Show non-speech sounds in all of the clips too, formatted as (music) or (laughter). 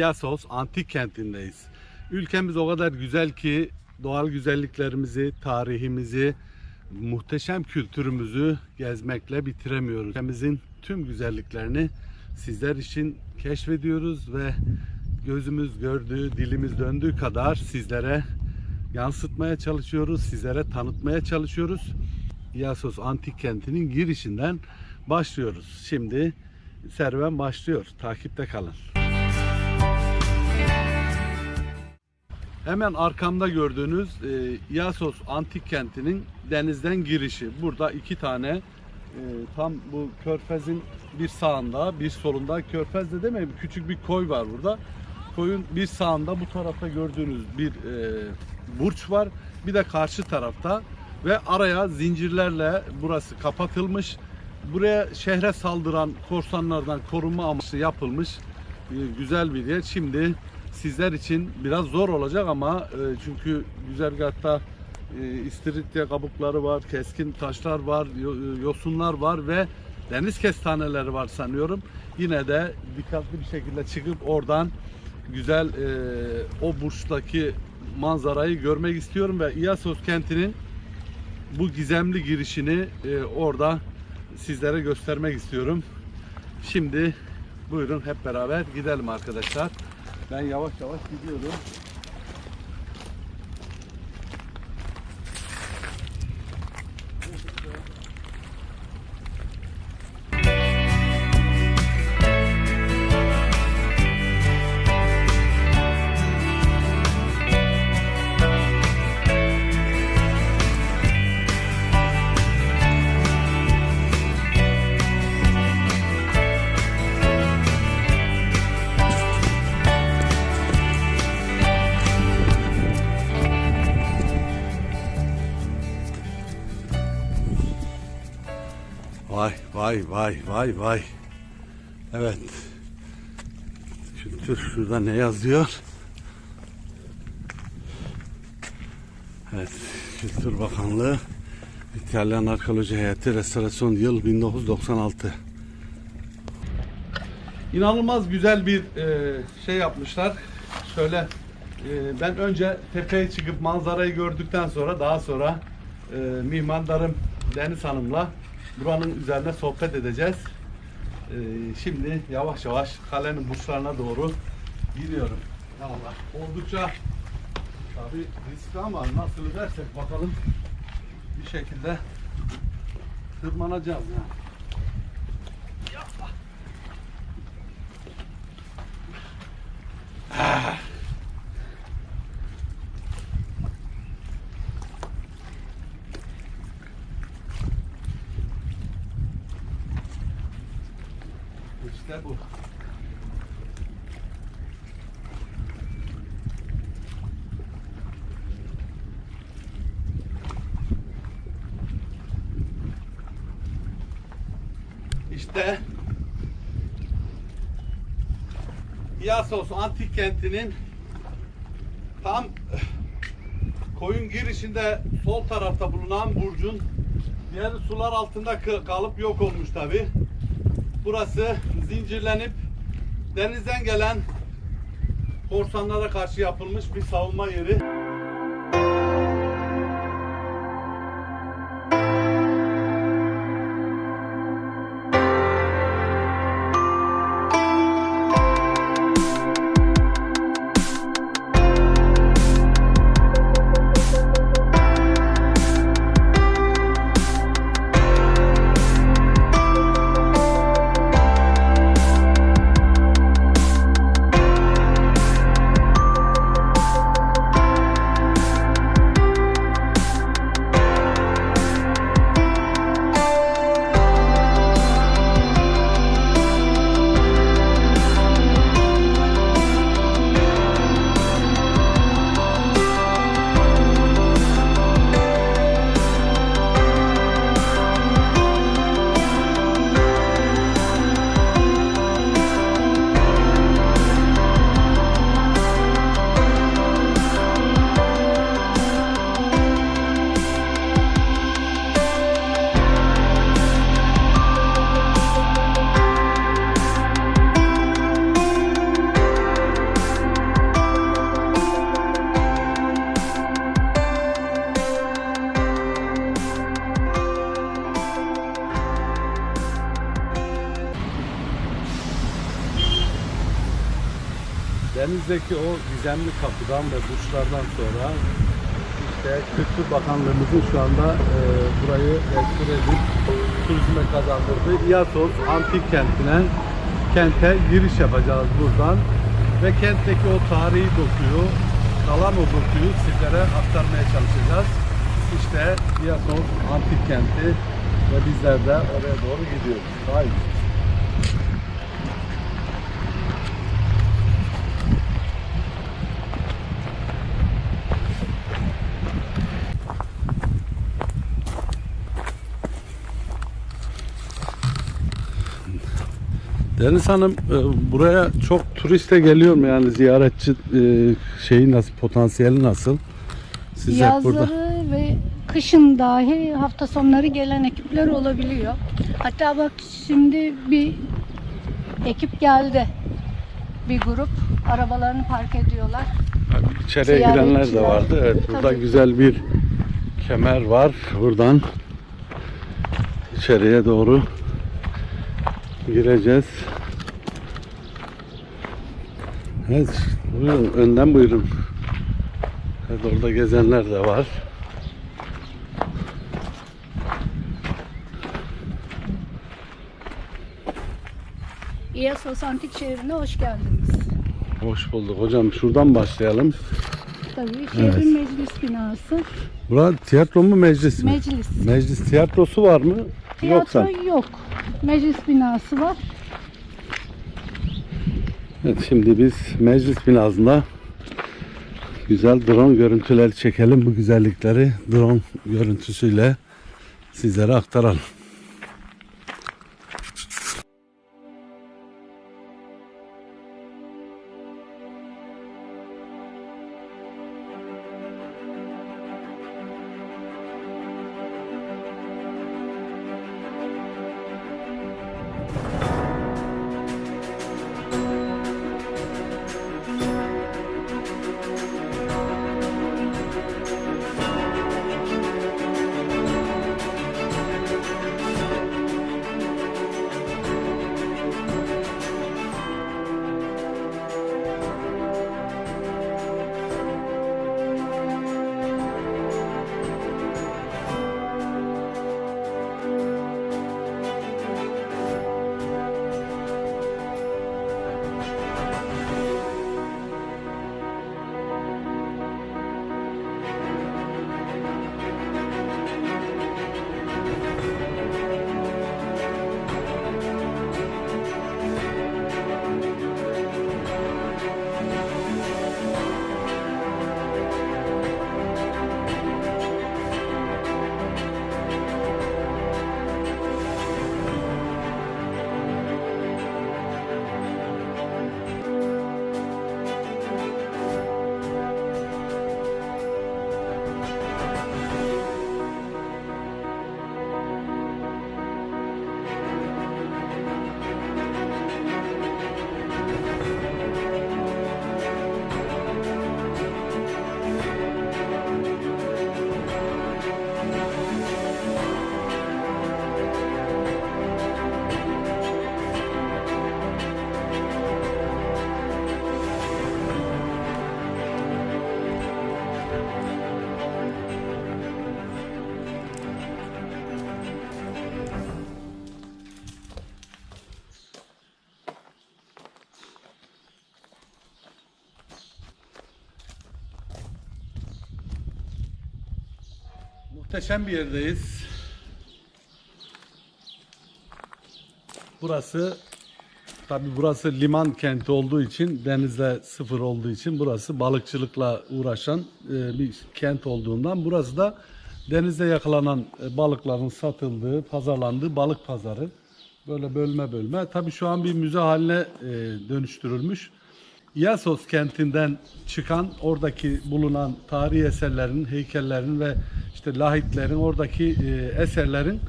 İyasos antik kentindeyiz. Ülkemiz o kadar güzel ki doğal güzelliklerimizi, tarihimizi, muhteşem kültürümüzü gezmekle bitiremiyoruz. Ülkemizin tüm güzelliklerini sizler için keşfediyoruz ve gözümüz gördüğü, dilimiz döndüğü kadar sizlere yansıtmaya çalışıyoruz, sizlere tanıtmaya çalışıyoruz. İyasos Antik Kenti'nin girişinden başlıyoruz. Şimdi serüven başlıyor. Takipte kalın. Hemen arkamda gördüğünüz e, İyasos Antik Kenti'nin denizden girişi. Burada iki tane e, tam bu körfezin bir sağında bir solunda körfezde değil mi? Küçük bir koy var burada. Koyun bir sağında bu tarafta gördüğünüz bir e, burç var. Bir de karşı tarafta ve araya zincirlerle burası kapatılmış. Buraya şehre saldıran korsanlardan korunma amaçlı yapılmış e, güzel bir yer. Şimdi sizler için biraz zor olacak ama e, çünkü güzergahta e, istiridye kabukları var, keskin taşlar var, e, yosunlar var ve deniz kestaneleri var sanıyorum. Yine de dikkatli bir şekilde çıkıp oradan güzel e, o burçtaki manzarayı görmek istiyorum ve İyasos kentinin bu gizemli girişini e, orada sizlere göstermek istiyorum. Şimdi buyurun hep beraber gidelim arkadaşlar. Ben yavaş yavaş gidiyorum. Vay vay vay vay. Evet. Kültür şurada ne yazıyor? Evet. Kültür Bakanlığı İtalyan Arkeoloji Heyeti Restorasyon yıl 1996. İnanılmaz güzel bir e, şey yapmışlar. Şöyle e, ben önce tepeye çıkıp manzarayı gördükten sonra daha sonra e, mimarlarım Deniz Hanım'la buranın üzerine sohbet edeceğiz. E, şimdi yavaş yavaş kalenin burçlarına doğru gidiyorum. Allah oldukça tabi riskli ama nasıl edersek bakalım bir şekilde tırmanacağız yani. İşte bu. İşte İyasos antik kentinin tam koyun girişinde sol tarafta bulunan burcun diğer sular altında kalıp yok olmuş tabi. Burası zincirlenip denizden gelen korsanlara karşı yapılmış bir savunma yeri. Denizdeki o gizemli kapıdan ve burçlardan sonra işte Kültür Bakanlığımızın şu anda e, burayı restore edip turizme kazandırdığı İasos Antik Kenti'ne kente giriş yapacağız buradan ve kentteki o tarihi dokuyu, kalan o dokuyu sizlere aktarmaya çalışacağız. İşte İasos Antik Kenti ve bizler de oraya doğru gidiyoruz. Haydi. Deniz Hanım e, buraya çok turiste geliyor mu yani ziyaretçi e, şeyi nasıl potansiyeli nasıl? Siz hep Yazları burada. ve kışın dahi hafta sonları gelen ekipler olabiliyor. Hatta bak şimdi bir ekip geldi. Bir grup arabalarını park ediyorlar. İçeriye girenler de ziyaretçiler. vardı. Evet burada Tabii. güzel bir kemer var. Buradan içeriye doğru gireceğiz. Evet, buyurun, önden buyurun. Evet, orada gezenler de var. İyasos Antik Şehri'ne hoş geldiniz. Hoş bulduk hocam. Şuradan başlayalım. Tabii şehrin meclis binası. Burada tiyatro mu meclis mi? Meclis. Meclis tiyatrosu var mı? Tiyatro Yoksa. yok. Meclis binası var. Evet şimdi biz meclis binasında güzel drone görüntüleri çekelim. Bu güzellikleri drone görüntüsüyle sizlere aktaralım. Muhteşem bir yerdeyiz. Burası tabi burası liman kenti olduğu için denizle sıfır olduğu için burası balıkçılıkla uğraşan e, bir kent olduğundan burası da denizde yakalanan e, balıkların satıldığı, pazarlandığı balık pazarı. Böyle bölme bölme. Tabi şu an bir müze haline e, dönüştürülmüş. İasos kentinden çıkan oradaki bulunan tarihi eserlerin, heykellerin ve işte lahitlerin oradaki e, eserlerin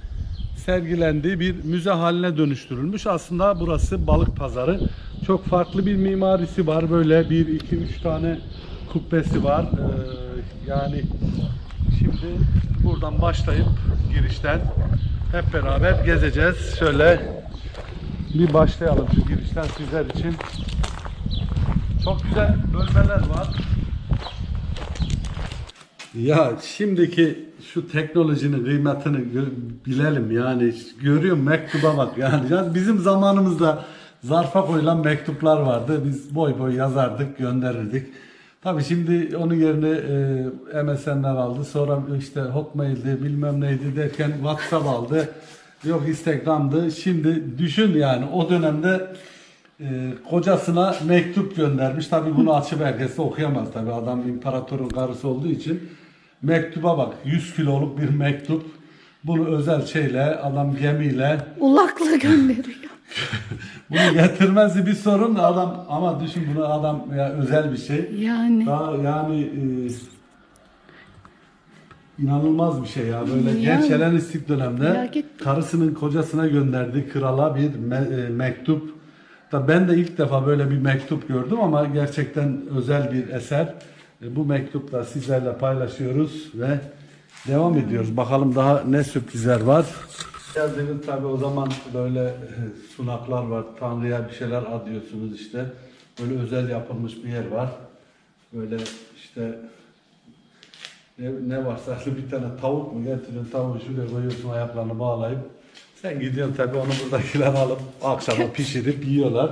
sergilendiği bir müze haline dönüştürülmüş. Aslında burası balık pazarı. Çok farklı bir mimarisi var. Böyle bir, iki, üç tane kubbesi var. Ee, yani şimdi buradan başlayıp girişten hep beraber gezeceğiz. Şöyle bir başlayalım şu girişten sizler için Çok güzel bölmeler var. Ya şimdiki şu teknolojinin kıymetini bilelim yani. Görüyorum mektuba bak yani. Ya bizim zamanımızda zarfa koyulan mektuplar vardı. Biz boy boy yazardık gönderirdik. Tabii şimdi onun yerine e, MSN'ler aldı. Sonra işte Hotmail'di bilmem neydi derken WhatsApp aldı. Yok Instagram'dı. Şimdi düşün yani o dönemde e, kocasına mektup göndermiş. Tabii bunu açıp herkes de okuyamaz tabii. Adam imparatorun karısı olduğu için. Mektuba bak 100 kiloluk bir mektup. Bunu özel şeyle adam gemiyle Ulakla gönderiyor. (laughs) bunu getirmesi bir sorun da adam ama düşün bunu adam ya özel bir şey. Yani Daha yani e, inanılmaz bir şey ya böyle Yani. genç Helenistik dönemde karısının kocasına gönderdiği krala bir me- e, mektup. Da ben de ilk defa böyle bir mektup gördüm ama gerçekten özel bir eser. E, bu mektupla sizlerle paylaşıyoruz ve devam ediyoruz. Bakalım daha ne sürprizler var. Geldiniz tabi o zaman böyle e, sunaklar var. Tanrı'ya bir şeyler adıyorsunuz işte. Böyle özel yapılmış bir yer var. Böyle işte ne, ne varsa (laughs) bir tane tavuk mu getiriyorsun tavuğu şuraya koyuyorsun ayaklarını bağlayıp sen gidiyorsun tabi onu buradakiler alıp akşama pişirip yiyorlar.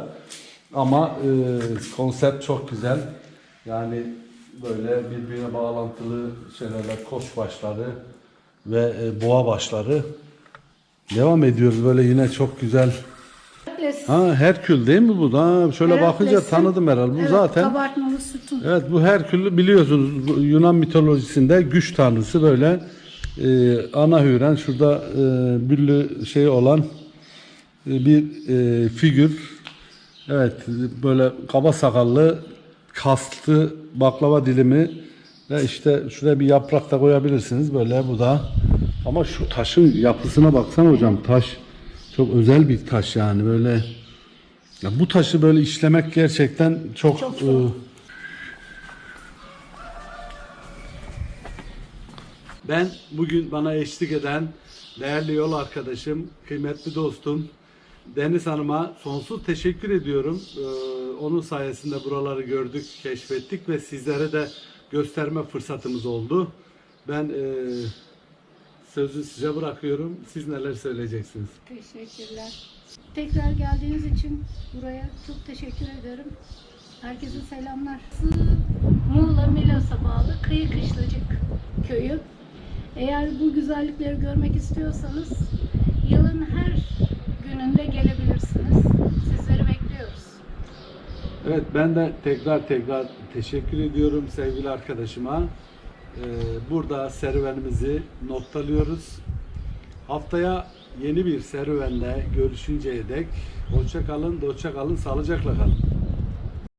Ama e, konsept çok güzel. Yani böyle birbirine bağlantılı şeylerler, koç başları ve e, boğa başları. Devam ediyoruz böyle yine çok güzel. Ha Herkül değil mi bu da? Ha, Şöyle bakınca Heraklesin. tanıdım herhalde. Bu Evet, zaten kabartmalı sütun. Evet bu Herkül biliyorsunuz bu Yunan mitolojisinde güç tanrısı böyle e, ana hüren şurada e, büllü şey olan e, bir e, figür. Evet böyle kaba sakallı kaslı baklava dilimi ve işte şuraya bir yaprak da koyabilirsiniz böyle bu da. Ama şu taşın yapısına baksana hocam taş çok özel bir taş yani böyle ya bu taşı böyle işlemek gerçekten çok, Çok e, Ben bugün bana eşlik eden değerli yol arkadaşım, kıymetli dostum Deniz Hanım'a sonsuz teşekkür ediyorum. Ee, onun sayesinde buraları gördük, keşfettik ve sizlere de gösterme fırsatımız oldu. Ben e, sözü size bırakıyorum. Siz neler söyleyeceksiniz? Teşekkürler. Tekrar geldiğiniz için buraya çok teşekkür ederim. Herkese selamlar. Muğla Milas'a bağlı Kıyı Kışlacık köyü. Eğer bu güzellikleri görmek istiyorsanız yılın her gününde gelebilirsiniz. Sizleri bekliyoruz. Evet ben de tekrar tekrar teşekkür ediyorum sevgili arkadaşıma. Ee, burada serüvenimizi noktalıyoruz. Haftaya yeni bir serüvenle görüşünceye dek hoşça kalın, hoşça kalın, sağlıcakla kalın.